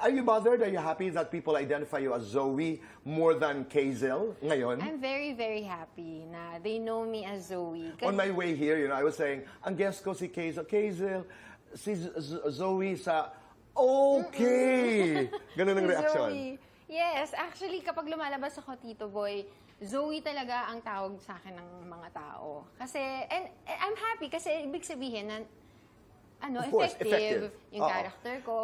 Are you bothered? Are you happy that people identify you as Zoe more than Kazel ngayon? I'm very, very happy na they know me as Zoe. Kasi- On my way here, you know, I was saying, ang guest ko si Kazel. Kazel, si Z- Z- Zoe sa okay. Ganun ang reaksyon. Zoe. Yes, actually, kapag lumalabas ako, Tito Boy, Zoe talaga ang tawag sa akin ng mga tao. Kasi, and, and I'm happy kasi ibig sabihin na, ano, Of course, effective, effective. yung Oo. character ko.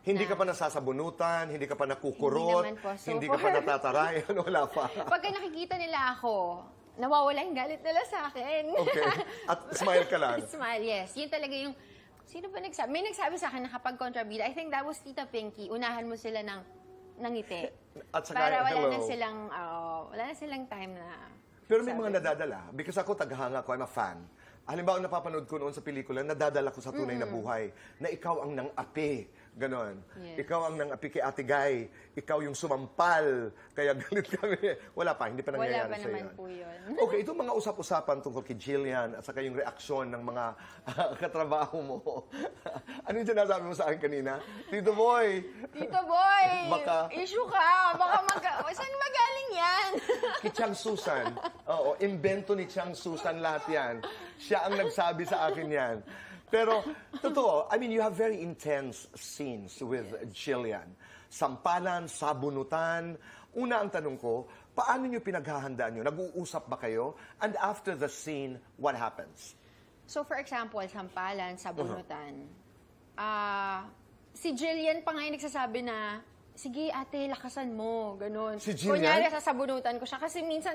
Hindi na- ka pa nasasabunutan, hindi ka pa nakukurot, Hindi po. So hindi ka pa natatarayan, wala pa. Pagka nakikita nila ako, nawawala yung galit nila sa akin. Okay. At smile ka lang. Smile, yes. Yun talaga yung, sino ba nagsabi? May nagsabi sa akin na kapag kontrabida, I think that was Tita Pinky, unahan mo sila ng, ng ngiti. At saka, Para wala hello. na silang, oh, wala na silang time na Pero may sabi. mga nadadala. Because ako, taghanga ko, I'm a fan. Halimbawa, napapanood ko noon sa pelikula, nadadala ko sa tunay na buhay na ikaw ang nang-api. Ganon. Yes. Ikaw ang nang-api kay Ate Guy. Ikaw yung sumampal. Kaya galit kami. Wala pa, hindi pa nangyayari Wala pa sa naman yun. po yun. Okay, itong mga usap-usapan tungkol kay Jillian at saka yung reaksyon ng mga katrabaho mo. ano yung sinasabi mo sa akin kanina? Tito Boy, Tito Boy! Baka- Issue ka! Baka mag... Saan magaling yan? kay Chang Susan. Oo, invento ni Chang Susan lahat yan. Siya ang nagsabi sa akin yan. Pero, totoo, I mean, you have very intense scenes with Jillian. Sampalan, sabunutan. Una ang tanong ko, paano nyo pinaghahandaan nyo? Nag-uusap ba kayo? And after the scene, what happens? so for example, sampalan, sabunutan. Uh-huh. Ah, si Jillian pa nga yung nagsasabi na, sige ate, lakasan mo, ganun. Si Jillian? Kunyari, sasabunutan ko siya. Kasi minsan,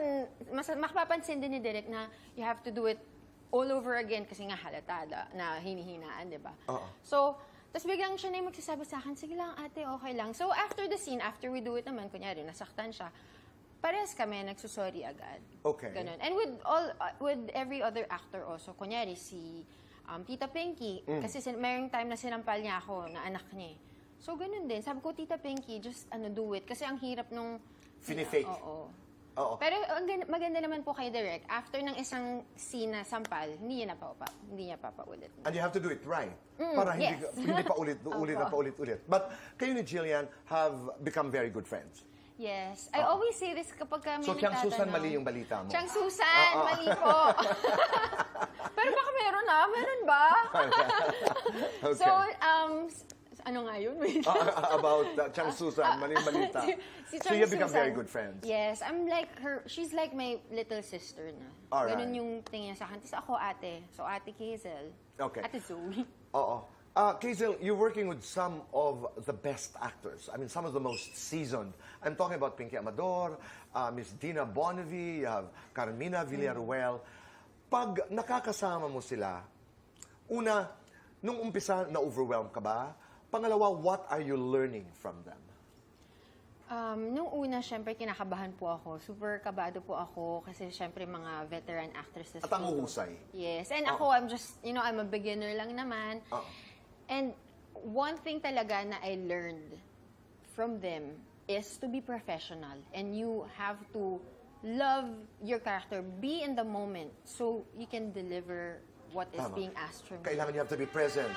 mas, makapapansin din ni Derek na you have to do it all over again kasi nga halata da- na hinihinaan, di ba? Oo. So, tapos biglang siya na yung magsasabi sa akin, sige lang ate, okay lang. So, after the scene, after we do it naman, kunyari, nasaktan siya, parehas kami, nagsusorry agad. Okay. Ganun. And with all, uh, with every other actor also, kunyari si um, Tita Pinky, Mm. kasi sin- mayroong time na sinampal niya ako na anak niya eh. So, ganun din. Sabi ko, Tita Pinky, just ano, do it. Kasi ang hirap nung... Fini-fake. Oo. Oo. Pero ang gan- maganda naman po kay Direk, after ng isang scene na sampal, hindi niya napapa, hindi niya papaulit. And you have to do it right. para hindi, Mm, yes. hindi pa ulit, ulit na pa ulit ulit. But kayo ni Jillian have become very good friends. Yes. I always say this kapag kami So, Tiang Susan, mali yung balita mo. Tiang Susan, Oo. mali po. Pero baka meron ah, meron ba? Okay. So, um, s- ano nga yun? Wait. Ah, about uh, Chang Susan, mali yung balita. si so Chang you become Susan. very good friends. Yes, I'm like her, she's like my little sister na. Alright. Ganun yung tingin niya sa akin. Tapos ako ate. So ate Hazel. Okay. Ate Zoe. Oo. Uh, Kazel, you're working with some of the best actors. I mean, some of the most seasoned. I'm talking about Pinky Amador, uh, Miss Dina Bonnevie, you have Carmina Villaruel. Pag nakakasama mo sila, una, nung umpisa, na-overwhelm ka ba? Pangalawa, what are you learning from them? Um, nung una, syempre, kinakabahan po ako. Super kabado po ako kasi syempre mga veteran actresses. At ang po. uhusay. Yes. And ako, I'm just, you know, I'm a beginner lang naman. Oo. And one thing talaga na I learned from them is to be professional. And you have to love your character, be in the moment so you can deliver what is Tama. being asked from you. Kailangan you have to be present.